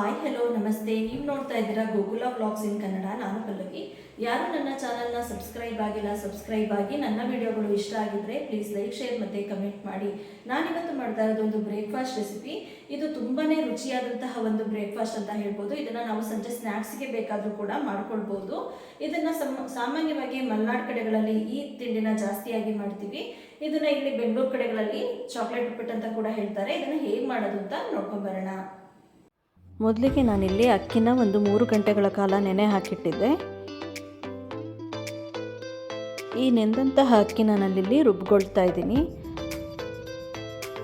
Hi hello ನಮಸ್ತೆ ನೀವು ನೋಡ್ತಾ ಇದ್ದೀರಾ ಗೋಕುಲ ಬ್ಲಾಗ್ಸ್ ಇನ್ ಕನ್ನಡ ನಾನು ಪಲ್ಲವಿ. ಯಾರು ನನ್ನ ಚಾನಲ್ನ ಸಬ್ಸ್ಕ್ರೈಬ್ ಆಗಿಲ್ಲ ಸಬ್ಸ್ಕ್ರೈಬ್ ಆಗಿ ನನ್ನ ವಿಡಿಯೋಗಳು ಇಷ್ಟ ಆಗಿದ್ರೆ ಪ್ಲೀಸ್ ಲೈಕ್ ಶೇರ್ ಮತ್ತು ಕಮೆಂಟ್ ಮಾಡಿ. ನಾನಿವತ್ತು ಮಾಡ್ತಾ ಇರೋದೊಂದು ಬ್ರೇಕ್ಫಾಸ್ಟ್ ರೆಸಿಪಿ ಇದು ತುಂಬಾ ರುಚಿಯಾದಂತಹ ಒಂದು ಬ್ರೇಕ್ಫಾಸ್ಟ್ ಅಂತ ಹೇಳ್ಬೋದು. ಇದನ್ನು ನಾವು ಸಂಜೆ ಸ್ನ್ಯಾಕ್ಸ್ಗೆ ಬೇಕಾದರೂ ಕೂಡ ಮಾಡ್ಕೊಳ್ಬೋದು. ಇದನ್ನು ಸಮ, ಸಾಮಾನ್ಯವಾಗಿ ಮಲೆನಾಡು ಕಡೆಗಳಲ್ಲಿ ಈ ತಿಂಡಿನ ಜಾಸ್ತಿಯಾಗಿ ಮಾಡ್ತೀವಿ. ಇದನ್ನ ಇಲ್ಲಿ ಬೆಂಗಳೂರು ಕಡೆಗಳಲ್ಲಿ ಚಾಕ್ಲೇಟ್ ಉಪ್ಪಿಟ್ಟು ಅಂತ ಕೂಡ ಹೇಳ್ತಾರೆ. ಇದನ್ನು ಹೇಗೆ ಮಾಡೋದು ಅಂತ ನೋಡ್ಕೊಂಬರೋಣ ಮೊದಲಿಗೆ ನಾನಿಲ್ಲಿ ಅಕ್ಕಿನ ಒಂದು ಮೂರು ಗಂಟೆಗಳ ಕಾಲ ನೆನೆ ಹಾಕಿಟ್ಟಿದ್ದೆ. ಈ ನೆಂದಂತಹ ಅಕ್ಕಿನ ನಾನಿಲ್ಲಿ ರುಬ್ಕೊಳ್ತಾ ಇದ್ದೀನಿ.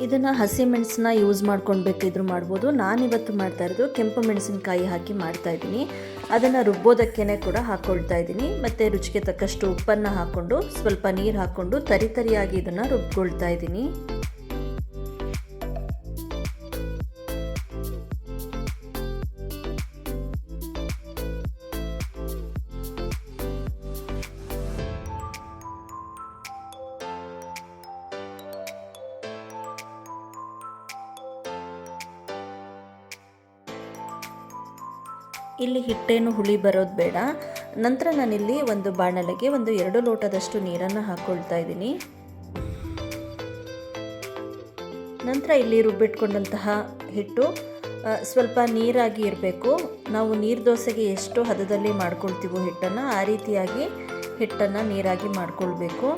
ಇದನ್ನು ಹಸಿಮೆಣಸನ್ನ ಯೂಸ್ ಮಾಡ್ಕೊಂಡು ಬೇಕಿದ್ರು ಮಾಡ್ಬೋದು. ನಾನಿವತ್ತು ಮಾಡ್ತಾ ಇರೋದು ಕೆಂಪು ಮೆಣಸಿನಕಾಯಿ ಹಾಕಿ ಮಾಡ್ತಾ ಇದ್ದೀನಿ. ಅದನ್ನು ರುಬ್ಬೋದಕ್ಕೇ ಕೂಡ ಹಾಕ್ಕೊಳ್ತಾ ಇದ್ದೀನಿ. ಮತ್ತು ರುಚಿಗೆ ತಕ್ಕಷ್ಟು ಉಪ್ಪನ್ನು ಹಾಕ್ಕೊಂಡು ಸ್ವಲ್ಪ ನೀರು ಹಾಕ್ಕೊಂಡು ತರಿತರಿಯಾಗಿ ಇದನ್ನು ರುಬ್ಕೊಳ್ತಾ ಇದ್ದೀನಿ. ಇಲ್ಲಿ ಹಿಟ್ಟೇನು ಹುಳಿ ಬರೋದು ಬೇಡ. ನಂತರ ನಾನಿಲ್ಲಿ ಒಂದು ಬಾಣಲೆಗೆ ಒಂದು ಎರಡು ಲೋಟದಷ್ಟು ನೀರನ್ನು ಹಾಕ್ಕೊಳ್ತಾ ಇದ್ದೀನಿ. ನಂತರ ಇಲ್ಲಿ ರುಬ್ಬಿಟ್ಕೊಂಡಂತಹ ಹಿಟ್ಟು ಸ್ವಲ್ಪ ನೀರಾಗಿ ಇರಬೇಕು. ನಾವು ನೀರು ದೋಸೆಗೆ ಎಷ್ಟು ಹದದಲ್ಲಿ ಮಾಡ್ಕೊಳ್ತೀವೋ ಹಿಟ್ಟನ್ನು, ಆ ರೀತಿಯಾಗಿ ಹಿಟ್ಟನ್ನು ನೀರಾಗಿ ಮಾಡ್ಕೊಳ್ಬೇಕು.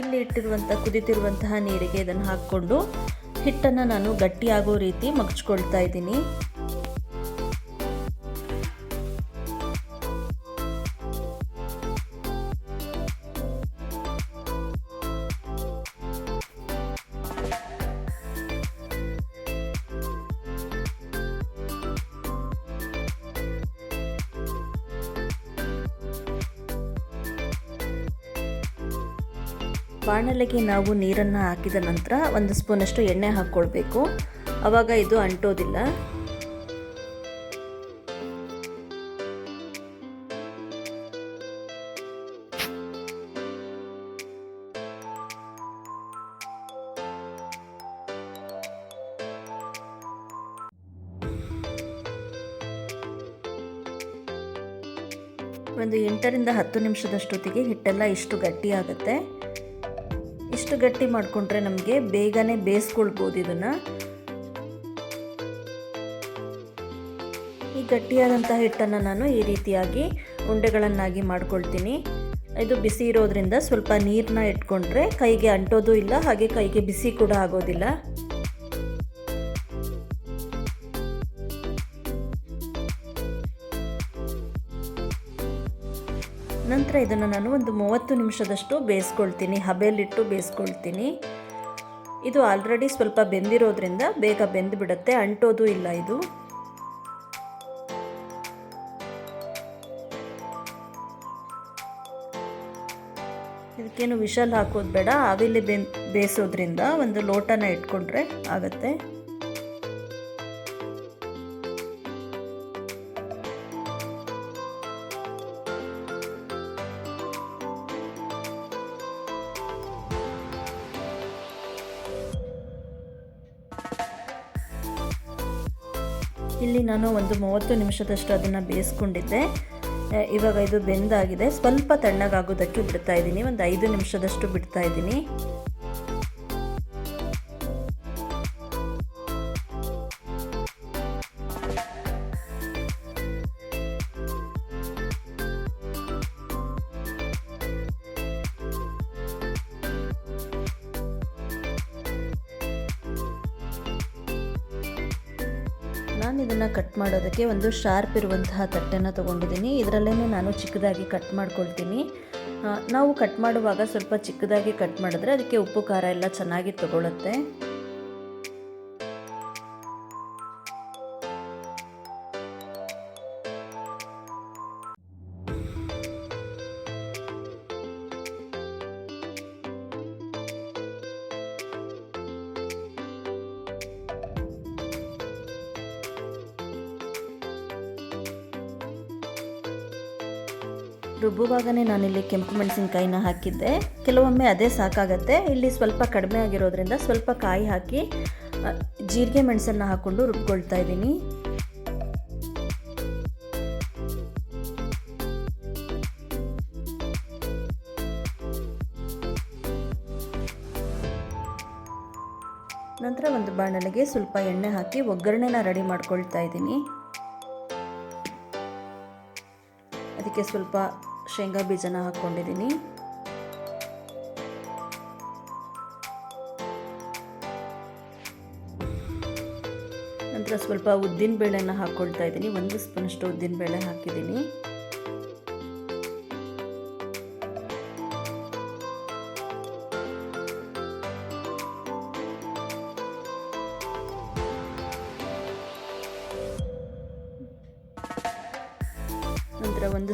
ಇಲ್ಲಿ ಇಟ್ಟಿರುವಂಥ ಕುದಿತಿರುವಂತಹ ನೀರಿಗೆ ಇದನ್ನು ಹಾಕ್ಕೊಂಡು ಹಿಟ್ಟನ್ನು ನಾನು ಗಟ್ಟಿಯಾಗೋ ರೀತಿ ಮಗ್ಚ್ಕೊಳ್ತಾ ಇದ್ದೀನಿ. ಬಾಣಲೆಗೆ ನಾವು ನೀರನ್ನು ಹಾಕಿದ ನಂತರ ಒಂದು ಸ್ಪೂನಷ್ಟು ಎಣ್ಣೆ ಹಾಕ್ಕೊಳ್ಬೇಕು. ಆವಾಗ ಇದು ಅಂಟೋದಿಲ್ಲ. ಒಂದು ಎಂಟರಿಂದ ಹತ್ತು ನಿಮಿಷದಷ್ಟೊತ್ತಿಗೆ ಹಿಟ್ಟೆಲ್ಲ ಇಷ್ಟು ಗಟ್ಟಿ ಆಗುತ್ತೆ ಇಷ್ಟು ಗಟ್ಟಿ ಮಾಡಿಕೊಂಡ್ರೆ ನಮಗೆ ಬೇಗನೆ ಬೇಯಿಸ್ಕೊಳ್ಬೋದು ಇದನ್ನು. ಈ ಗಟ್ಟಿಯಾದಂಥ ಹಿಟ್ಟನ್ನು ನಾನು ಈ ರೀತಿಯಾಗಿ ಉಂಡೆಗಳನ್ನಾಗಿ ಮಾಡ್ಕೊಳ್ತೀನಿ. ಇದು ಬಿಸಿ ಇರೋದ್ರಿಂದ ಸ್ವಲ್ಪ ನೀರನ್ನ ಇಟ್ಕೊಂಡ್ರೆ ಕೈಗೆ ಅಂಟೋದು ಇಲ್ಲ, ಹಾಗೆ ಕೈಗೆ ಬಿಸಿ ಕೂಡ ಆಗೋದಿಲ್ಲ. ನಂತರ ಇದನ್ನು ನಾನು ಒಂದು ಮೂವತ್ತು ನಿಮಿಷದಷ್ಟು ಬೇಯಿಸ್ಕೊಳ್ತೀನಿ. ಹಬೆಯಲ್ಲಿಟ್ಟು ಬೇಯಿಸ್ಕೊಳ್ತೀನಿ. ಇದು ಆಲ್ರೆಡಿ ಸ್ವಲ್ಪ ಬೆಂದಿರೋದ್ರಿಂದ ಬೇಗ ಬೆಂದು ಬಿಡುತ್ತೆ ಅಂಟೋದು ಇಲ್ಲ ಇದು. ಇದಕ್ಕೇನು ವಿಷಲ್ ಹಾಕೋದು ಬೇಡ. ಆವಿಲಿ ಬೆನ್ ಬೇಯಿಸೋದ್ರಿಂದ ಒಂದು ಲೋಟನ ಇಟ್ಕೊಂಡ್ರೆ ಆಗತ್ತೆ. ಇಲ್ಲಿ ನಾನು ಒಂದು ಮೂವತ್ತು ನಿಮಿಷದಷ್ಟು ಅದನ್ನು ಬೇಯಿಸ್ಕೊಂಡಿದ್ದೆ. ಇವಾಗ ಇದು ಬೆಂದಾಗಿದೆ. ಸ್ವಲ್ಪ ತಣ್ಣಗಾಗೋದಕ್ಕೆ ಬಿಡ್ತಾ ಇದ್ದೀನಿ. ಒಂದು ಐದು ನಿಮಿಷದಷ್ಟು ಬಿಡ್ತಾ ಇದ್ದೀನಿ. ನಾನು ಇದನ್ನು ಕಟ್ ಮಾಡೋದಕ್ಕೆ ಒಂದು ಶಾರ್ಪ್ ಇರುವಂತಹ ತಟ್ಟೆನ ತೊಗೊಂಡಿದ್ದೀನಿ. ಇದರಲ್ಲೇ ನಾನು ಚಿಕ್ಕದಾಗಿ ಕಟ್ ಮಾಡ್ಕೊಳ್ತೀನಿ. ನಾವು ಕಟ್ ಮಾಡುವಾಗ ಸ್ವಲ್ಪ ಚಿಕ್ಕದಾಗಿ ಕಟ್ ಮಾಡಿದ್ರೆ ಅದಕ್ಕೆ ಉಪ್ಪು, ಖಾರ ಎಲ್ಲ ಚೆನ್ನಾಗಿ ತಗೊಳುತ್ತೆ. ರುಬ್ಬುವಾಗನೇ ನಾನಿಲ್ಲಿ ಕೆಂಪು ಮೆಣಸಿನ್ಕಾಯಿನ ಹಾಕಿದ್ದೆ. ಕೆಲವೊಮ್ಮೆ ಅದೇ ಸಾಕಾಗತ್ತೆ. ಇಲ್ಲಿ ಸ್ವಲ್ಪ ಕಡಿಮೆ ಆಗಿರೋದ್ರಿಂದ ಸ್ವಲ್ಪ ಕಾಯಿ ಹಾಕಿ ಜೀರಿಗೆ ಮೆಣಸನ್ನು ಹಾಕ್ಕೊಂಡು ರುಬ್ಕೊಳ್ತಾ ಇದ್ದೀನಿ. ನಂತರ ಒಂದು ಬಾಣಲೆಗೆ ಸ್ವಲ್ಪ ಎಣ್ಣೆ ಹಾಕಿ ಒಗ್ಗರಣೆನ ರೆಡಿ ಮಾಡ್ಕೊಳ್ತಾ ಇದ್ದೀನಿ. ಅದಕ್ಕೆ ಸ್ವಲ್ಪ ಶೇಂಗಾ ಬೀಜನ ಹಾಕ್ಕೊಂಡಿದ್ದೀನಿ. ನಂತರ ಸ್ವಲ್ಪ ಉದ್ದಿನ ಬೇಳೆನ ಹಾಕ್ಕೊಳ್ತಾ ಇದ್ದೀನಿ. ಒಂದು ಸ್ಪೂನಷ್ಟು ಉದ್ದಿನ ಬೇಳೆ ಹಾಕಿದ್ದೀನಿ.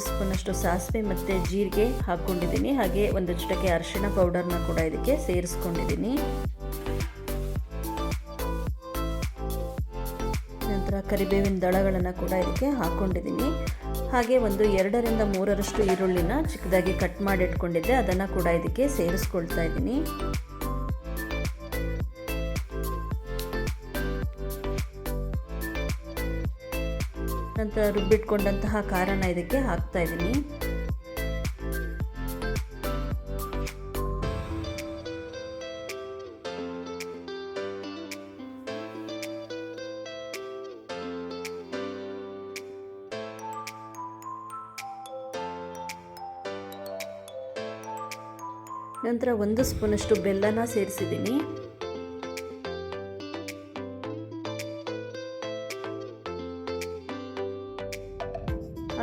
ಸ್ಪೂನಷ್ಟು ಸಾಸಿವೆ ಮತ್ತು ಜೀರಿಗೆ ಹಾಕ್ಕೊಂಡಿದ್ದೀನಿ ಹಾಗೆ ಒಂದು ಚಿಟಕೆ ಅರಿಶಿಣ ಪೌಡರ್ನ ಕೂಡ ಇದಕ್ಕೆ ಸೇರಿಸ್ಕೊಂಡಿದ್ದೀನಿ. ನಂತರ ಕರಿಬೇವಿನ ದಳಗಳನ್ನು ಕೂಡ ಇದಕ್ಕೆ ಹಾಕ್ಕೊಂಡಿದ್ದೀನಿ ಹಾಗೆ ಒಂದು ಎರಡರಿಂದ ಮೂರರಷ್ಟು ಈರುಳ್ಳಿನ ಚಿಕ್ಕದಾಗಿ ಕಟ್ ಮಾಡಿ ಇಟ್ಕೊಂಡಿದ್ದೆ. ಅದನ್ನು ಕೂಡ ಇದಕ್ಕೆ ಸೇರಿಸ್ಕೊಳ್ತಾ ಇದ್ದೀನಿ. ರುಬ್ಬಿಟ್ಕೊಂಡಂತಹ ಖಾರನ ಇದಕ್ಕೆ ಹಾಕ್ತಾ ಇದ್ದೀನಿ. ನಂತರ ಒಂದು ಸ್ಪೂನಷ್ಟು ಬೆಲ್ಲನ ಸೇರಿಸಿದ್ದೀನಿ.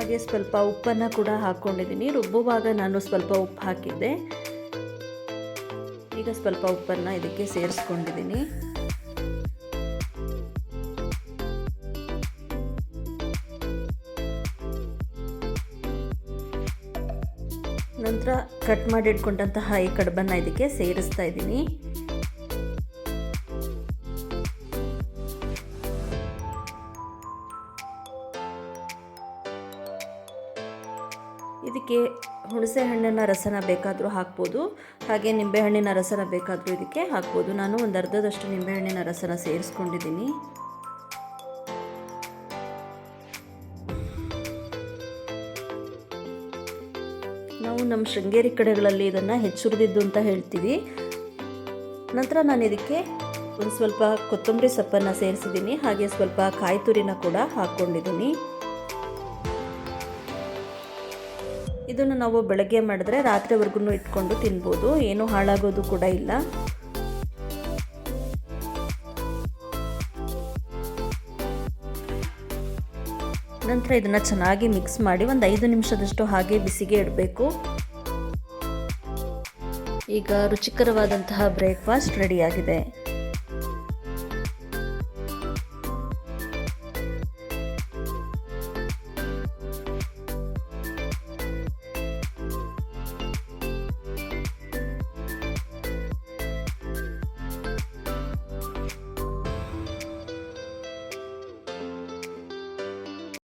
ಹಾಗೆ ಸ್ವಲ್ಪ ಉಪ್ಪನ್ನು ಕೂಡ ಹಾಕ್ಕೊಂಡಿದ್ದೀನಿ ರುಬ್ಬುವಾಗ ನಾನು ಸ್ವಲ್ಪ ಉಪ್ಪು ಹಾಕಿದ್ದೆ. ಈಗ ಸ್ವಲ್ಪ ಉಪ್ಪನ್ನು ಇದಕ್ಕೆ ಸೇರಿಸ್ಕೊಂಡಿದ್ದೀನಿ. ನಂತರ ಕಟ್ ಮಾಡಿ ಇಟ್ಕೊಂಡಂತಹ ಈ ಕಡುಬನ್ನು ಇದಕ್ಕೆ ಸೇರಿಸ್ತಾ ಇದ್ದೀನಿ. ಇದಕ್ಕೆ ಹುಣಸೆ ಹಣ್ಣಿನ ರಸನ ಬೇಕಾದರೂ ಹಾಕ್ಬೋದು. ಹಾಗೆ ನಿಂಬೆಹಣ್ಣಿನ ರಸನ ಬೇಕಾದರೂ ಇದಕ್ಕೆ ಹಾಕ್ಬೋದು. ನಾನು ಒಂದು ಅರ್ಧದಷ್ಟು ನಿಂಬೆಹಣ್ಣಿನ ರಸನ ಸೇರಿಸ್ಕೊಂಡಿದ್ದೀನಿ. ನಾವು ನಮ್ಮ ಶೃಂಗೇರಿ ಕಡೆಗಳಲ್ಲಿ ಇದನ್ನು ಹೆಚ್ಚುರಿದಿದ್ದು ಅಂತ ಹೇಳ್ತೀವಿ. ನಂತರ ನಾನು ಇದಕ್ಕೆ ಒಂದು ಸ್ವಲ್ಪ ಕೊತ್ತಂಬರಿ ಸೊಪ್ಪನ್ನು ಸೇರಿಸಿದ್ದೀನಿ. ಹಾಗೆ ಸ್ವಲ್ಪ ಕಾಯಿ ತುರಿನ ಕೂಡ ಹಾಕ್ಕೊಂಡಿದ್ದೀನಿ. ಇದನ್ನು ನಾವು ಬೆಳಗ್ಗೆ ಮಾಡಿದ್ರೆ ರಾತ್ರಿವರೆಗೂ ಇಟ್ಕೊಂಡು ತಿನ್ಬೋದು. ಏನೂ ಹಾಳಾಗೋದು ಕೂಡ ಇಲ್ಲ. ನಂತರ ಇದನ್ನು ಚೆನ್ನಾಗಿ ಮಿಕ್ಸ್ ಮಾಡಿ ಒಂದು ಐದು ನಿಮಿಷದಷ್ಟು ಹಾಗೆ ಬಿಸಿಗೆ ಇಡಬೇಕು. ಈಗ ರುಚಿಕರವಾದಂತಹ ಬ್ರೇಕ್ಫಾಸ್ಟ್ ರೆಡಿಯಾಗಿದೆ